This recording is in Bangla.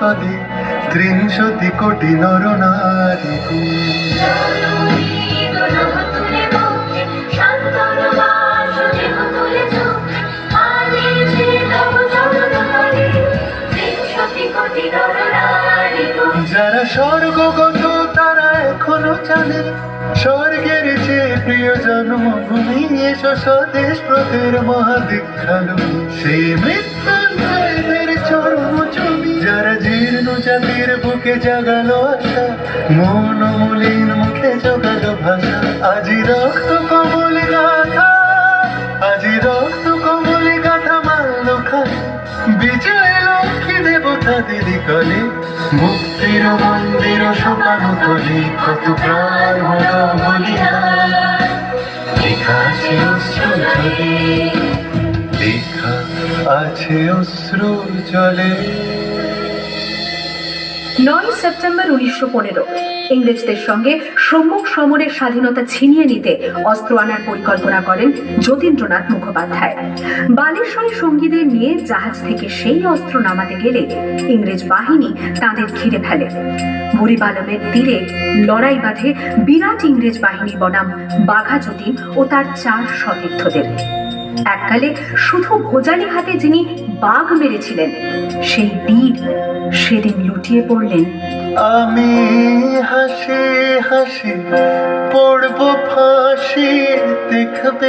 তলে ত্রিংশতি কোটি নরনারী যারা স্বর্গগত তারা এখনও জানে, স্বর্গের চেয়ে প্রিয় জন্মভূমি এসো স্বদেশ প্রতের মহাদীক্ষালু সেই মৃত্যুঞ্জয়দের জাতির বুকে জাগালো আশা, মন মলিন মুখে জোগালো ভাষা। আজি রক্ত কমল গাথা, আজি রক্ত কমল গাথা মাল্য খায় বিজয় লক্ষ্মী দেবতা দিদি কলে, মুক্তির মন্দির সমানো তলে, কত প্রাণ হলো বলিদান লেখা আছে অশ্রু জলে, লেখা আছে অশ্রু জলে। নয় সেপ্টেম্বর উনিশশো পনেরো। ইংরেজদের সঙ্গে সম্মুখ সমরের স্বাধীনতা ছিনিয়ে নিতে অস্ত্র আনার পরিকল্পনা করেন যতীন্দ্রনাথ মুখোপাধ্যায়। বালেশ্বরী সঙ্গীদের নিয়ে জাহাজ থেকে সেই অস্ত্র নামাতে গেলে ইংরেজ বাহিনী তাদের ঘিরে ফেলে। বুড়িবালমের তীরে লড়াই বাঁধে বিরাট ইংরেজ বাহিনী বনাম বাঘা যতীন ও তার চার সতীর্থদের। এককালে শুধু ভোজালি হাতে যিনি বাঘ মেরেছিলেন, সেই বীর সেদিন লুটিয়ে পড়লেন। আমি হাসি হাসি পড়ব ফাঁসি, দেখবে